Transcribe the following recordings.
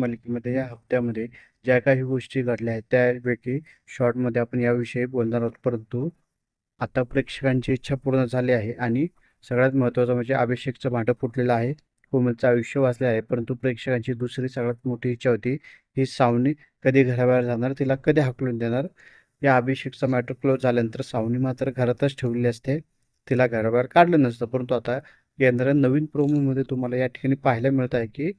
मालिकेमध्ये या हप्त्यामध्ये ज्या काही गोष्टी घडल्या आहेत त्यापैकी शॉर्टमध्ये आपण याविषयी बोलणार आहोत. परंतु आता प्रेक्षकांची इच्छा पूर्ण झाली आहे आणि सगळ्यात महत्त्वाचं म्हणजे अभिषेकचं भांडं फुटलेलं आहे. कोमलचं आयुष्य वाचले आहे. परंतु प्रेक्षकांची दुसरी सगळ्यात मोठी इच्छा होती ही सावनी कधी घराबाहेर जाणार तिला कधी हाकलून देणार? या अभिषेकचा मॅटर क्लोज झाल्यानंतर सावनी मात्र घरातच ठेवलेली असते. तिला घराबाहेर काढलं नसतं. परंतु आता येणाऱ्या नवीन प्रोमोमध्ये तुम्हाला या ठिकाणी पाहायला मिळत आहे की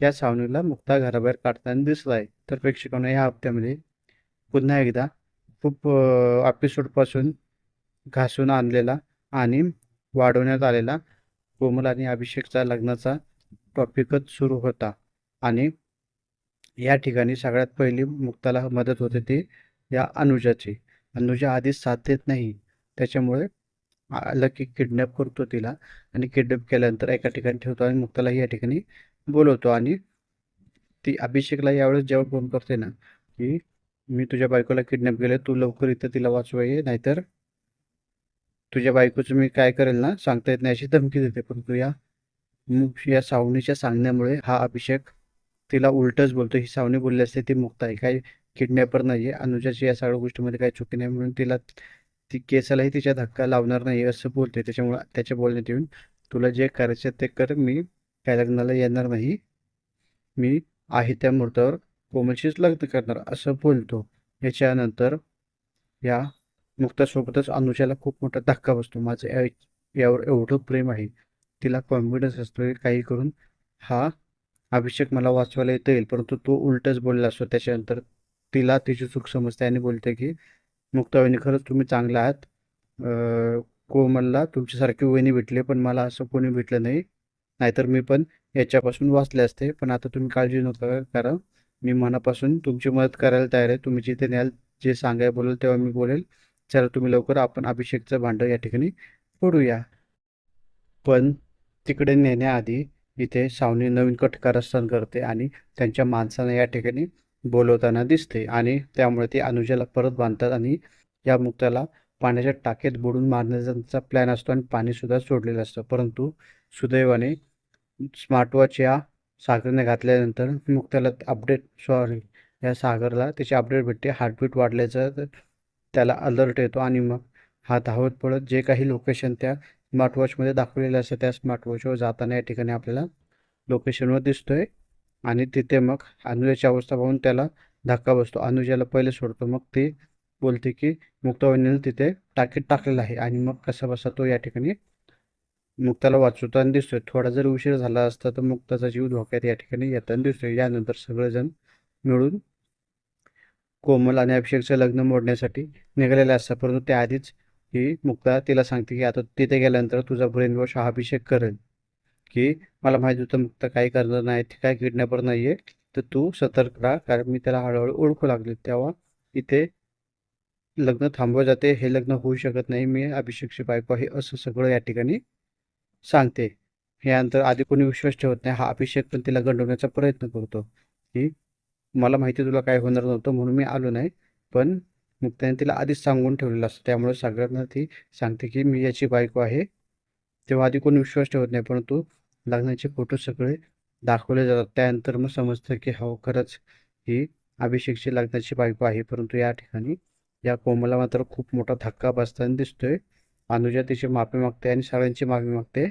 या छावणीला मुक्ता घराबाहेर काढताना दिसला आहे तर प्रेक्षकांना या हप्त्यामध्ये पुन्हा एकदा खूप एपिसोडपासून घासून आणलेला आणि वाढवण्यात आलेला कोमल आणि अभिषेकचा लग्नाचा टॉपिकच सुरू होता. आणि या ठिकाणी सगळ्यात पहिली मुक्ताला मदत होते ती या अनुजाची. अनुजा आधीच साथ देत नाही. त्याच्यामुळे आलं की किडनॅप करतो तिला आणि किडनॅप केल्यानंतर एका ठिकाणी ठेवतो आणि मुक्ताला या ठिकाणी बोलवतो आणि ती अभिषेकला यावेळेस जेव्हा फोन करते ना की मी तुझ्या बायकोला किडनॅप केलं तू लवकर इथं तिला वाचवा ये नाहीतर तुझ्या बायकोचं मी काय करेल ना सांगता येत नाही अशी धमकी देते. परंतु या या सावनीच्या सांगण्यामुळे हा अभिषेक तिला उलटच बोलतो ही सावनी बोलली असते ती मुक्त आहे. काही किडनॅपर नाही आहे अनुजाची या सगळ्या गोष्टीमध्ये काही चुकी नाही. म्हणून तिला ती केसालाही तिच्या धक्का लावणार नाही असं बोलते त्याच्यामुळे त्याच्या बोलण्यात येऊन तुला जे करायचं ते कर मी काय लग्नाला येणार नाही. मी आहे त्या मुहूर्तावर कोमलशीच लग्न करणार असं बोलतो. याच्यानंतर या मुक्तासोबतच अनुजाला खूप मोठा धक्का बसतो. माझं या यावर एवढं प्रेम आहे. तिला कॉन्फिडन्स असतो काही करून हा अभिषेक मला वाचवायला येता येईल परंतु तो उलटच बोलला असतो. त्याच्यानंतर तिला तिची चूक समजते आणि बोलते की मुक्तावहिनी खरंच तुम्ही चांगला आहात. कोमलला तुमच्यासारखी वहिनी भेटले पण मला असं कोणी भेटलं नाही. नाहीतर मी पण याच्यापासून वाचले असते. पण आता तुम्ही काळजी नका करा. मी मनापासून तुमची मदत करायला तयार आहे. तुम्ही जिथे न्याल जे सांगायला बोलेल तेव्हा मी बोलेल. चला तुम्ही लवकर आपण अभिषेकचं भांडं या ठिकाणी फोडूया. पण तिकडे नेण्याआधी इथे सावनी नवीन कटकारस्थान करते आणि त्यांच्या माणसांना या ठिकाणी बोलवताना दिसते आणि त्यामुळे ते अनुजाला परत बांधतात आणि या मुक्ताला पाण्याच्या टाकीत बुडून मारण्याचा प्लॅन असतो आणि पाणीसुद्धा सोडलेलं असतं. परंतु सुदैवाने स्मार्टवॉच या सागरने घातल्यानंतर मुक्ताला अपडेट सॉरी या सागरला त्याची अपडेट भेटते. हार्टबीट वाढल्याचं तर त्याला अलर्ट येतो आणि मग हा धावत पडत जे काही लोकेशन त्या स्मार्टवॉचमध्ये दाखवलेलं असतं त्या स्मार्टवॉचवर जाताना या ठिकाणी आपल्याला लोकेशनवर दिसतोय. आणि तिथे मग अनुजाची अवस्था पाहून त्याला धक्का बसतो. अनुजाला पहिले सोडतो. मग ती बोलते की मुक्तावणीनं तिथे टाकीत टाकलेलं आहे. आणि मग कसा बसा तो या ठिकाणी मुक्ताला वाचवताना दिसतोय. थोडा जर उशीर झाला असता तर मुक्ताचा जीव धोक्यात या ठिकाणी येताना दिसतोय. यानंतर सगळेजण मिळून कोमल आणि अभिषेकचं लग्न मोडण्यासाठी निघालेले असतात. परंतु त्याआधीच ही मुक्ता तिला सांगते की आता तिथे गेल्यानंतर तुझा ब्रेनवॉश हा अभिषेक करेल. की मला माहिती होतं मुक्ता काही करणार नाही ती काय किडनॅपर नाही आहे तर तू सतर्क राहा. कारण मी त्याला हळूहळू ओळखू लागले. तेव्हा इथे लग्न थांबवलं जाते हे लग्न होऊ शकत नाही मी अभिषेकची बायको आहे असं सगळं या ठिकाणी सांगते. यानंतर आधी कोणी विश्वास ठेवत नाही हा अभिषेक पण तिला गंडवण्याचा प्रयत्न करतो की मला माहिती तुला काय होणार नव्हतं म्हणून मी आलो नाही पण मग त्याने तिला आधीच सांगून ठेवलेलं असतं. त्यामुळे सगळ्यांना ती सांगते की मी याची बायको आहे. तेव्हा आधी कोणी विश्वास ठेवत नाही परंतु लग्नाचे फोटो सगळे दाखवले जातात. त्यानंतर मग समजतं की हो खरंच ही अभिषेकची लग्नाची बायको आहे परंतु या ठिकाणी या कोमला मात्र खूप मोठा धक्का बसताना दिसतोय. अनुजा तिची माफी मागते आणि सगळ्यांची माफी मागते.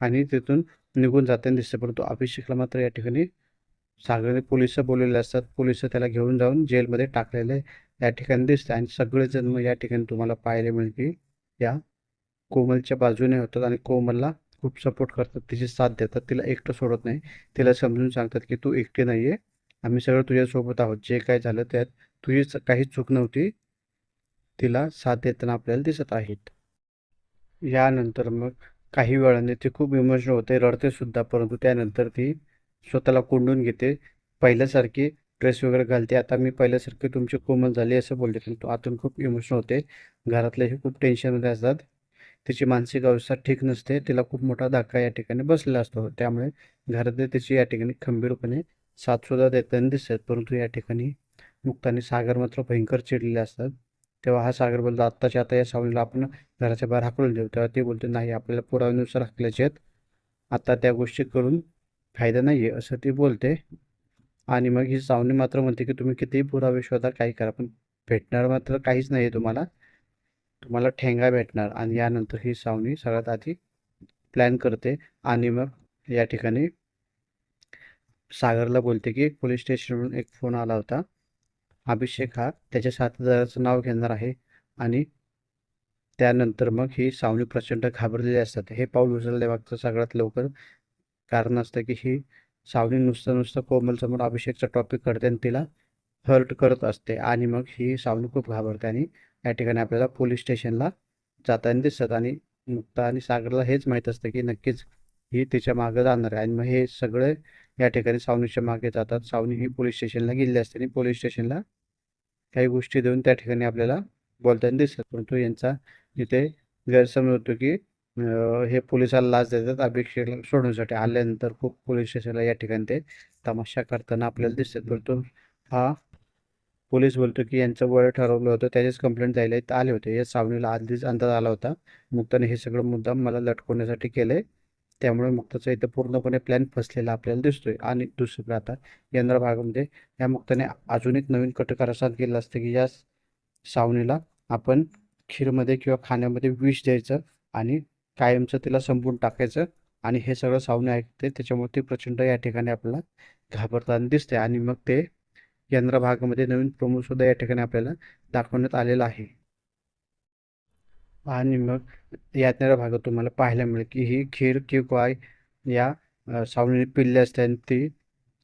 आणि तिथून निघून जाताना दिसते परंतु अभिषेकला मात्र या ठिकाणी सागरने पोलीस बोललेले असतात. पोलीस त्याला घेऊन जाऊन जेलमध्ये टाकलेले या ठिकाणी दिसते आणि सगळेजण मग या ठिकाणी तुम्हाला पाहायला मिळते या कोमलच्या बाजूने होतात आणि कोमलला खूप सपोर्ट करतात. तिची साथ देतात. तिला एकटं सोडत नाही. तिला समजून सांगतात की तू एकटी नाही आहे आम्ही सगळं तुझ्यासोबत आहोत. जे काय झालं त्यात तुझी च- काहीच चूक नव्हती तिला साथ देताना आपल्याला दिसत आहेत. यानंतर मग काही वेळाने ती खूप इमोशनल होते रडते सुद्धा परंतु त्यानंतर ती स्वतःला कोंडून घेते. पहिल्यासारखी ड्रेस वगैरे घालते. आता मी पहिल्यासारखी तुमची कोमल झाली असं बोलते पण तो आतून खूप इमोशनल होते. घरातलेही खूप टेन्शनमध्ये असतात. तिची मानसिक अवस्था ठीक नसते. तिला खूप मोठा धक्का या ठिकाणी बसलेला असतो. त्यामुळे घरातले तिची या ठिकाणी खंबीरपणे साथसुद्धा देताना दिसतात परंतु या ठिकाणी मुक्तांनी सागर मात्र भयंकर चिडलेले असतात. तेव्हा हा सागर बोलतो आत्ताच्या आता या सावलीला आपण घराच्या बाहेर हाकलून देऊ. तेव्हा ते बोलते नाही आपल्याला पुराव्यानुसार हाकल्याचे आहेत. आता त्या गोष्टी करून फायदा नाही आहे असं ती बोलते. आणि मग ही सावनी मात्र म्हणते की तुम्ही कितीही पुरावे शोधा काही करा पण भेटणार मात्र काहीच नाही आहे तुम्हाला. तुम्हाला ठेंगा भेटणार. आणि यानंतर ही सावनी सगळ्यात आधी प्लॅन करते. आणि मग या ठिकाणी सागरला बोलते की पोलीस स्टेशनवरून एक फोन आला होता. अभिषेक हा त्याच्या साथीदाराचं नाव घेणार आहे. आणि त्यानंतर मग ही सावनी प्रचंड घाबरलेली असतात. हे पाऊल उचलल्यामागचं सगळ्यात लवकर कारण असतं की ही सावनी नुसतं नुसतं कोमलसमोर अभिषेकचा टॉपिक करते आणि तिला हर्ट करत असते. आणि मग ही सावनी खूप घाबरते आणि या ठिकाणी आपल्याला पोलीस स्टेशनला जाताना दिसतात. आणि मुक्ता आणि सागरला हेच माहीत असतं की नक्कीच ही तिच्या मागं जाणार आहे. आणि मग हे सगळे या ठिकाणी सावनीच्या मागे जातात. सावनी ही पोलीस स्टेशनला गेलेली असते आणि पोलीस स्टेशनला काही गोष्टी देऊन त्या ठिकाणी आपल्याला बोलताना दिसतात. परंतु यांचा इथे गैरसमज होतो की हे पोलिसाला लाच देतात अभिषेकला सोडण्यासाठी आल्यानंतर खूप पोलीस स्टेशनला या ठिकाणी ते तमाशा करताना आपल्याला दिसतात. परंतु हा पोलीस बोलतो की यांचं वय ठरवलं होतं त्याचेच कंप्लेंट द्यायला इथं आले होते. या सावनीला आधीच अंदाज आला होता. मुक्ताने हे सगळं मुद्दाम मला लटकवण्यासाठी केले त्यामुळे मुक्ताचा इथं पूर्णपणे प्लॅन फसलेला आपल्याला दिसतोय. आणि दुसरीकडे आता यंद्र भागामध्ये या मुक्ताने अजून एक नवीन कटकारसात केलं असतं की या सावणीला आपण खीरमध्ये किंवा खाण्यामध्ये विष द्यायचं आणि कायमचं तिला संपून टाकायचं आणि हे सगळं सावणी ऐकते. त्याच्यामुळे ती प्रचंड या ठिकाणी आपल्याला घाबरताना दिसते. आणि मग ते यंद्र भागामध्ये नवीन प्रोमो सुद्धा या ठिकाणी आपल्याला दाखवण्यात आलेला आहे. आणि मग यातल्या भागात तुम्हाला पाहायला मिळेल की ही खीर किंवा या सावलीने पिल्ले असते आणि ती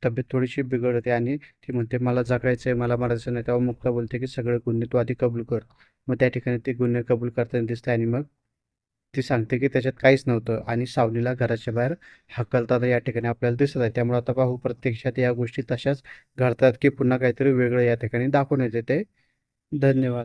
तब्येत थोडीशी बिघडते आणि ती म्हणते मला जगायचं आहे मला मरायचं नाही. तेव्हा मुक्ता बोलते की सगळे गुन्हे तू आधी कबूल कर. मग त्या ठिकाणी ती गुन्हे कबूल करताना दिसते आणि मग ती सांगते की त्याच्यात काहीच नव्हतं आणि सावलीला घराच्या बाहेर हकलताना या ठिकाणी आपल्याला दिसत आहे त्यामुळे आता पाहू प्रत्यक्षात या गोष्टी तशाच घडतात की पुन्हा काहीतरी वेगळं या ठिकाणी दाखवण्यात येते. धन्यवाद.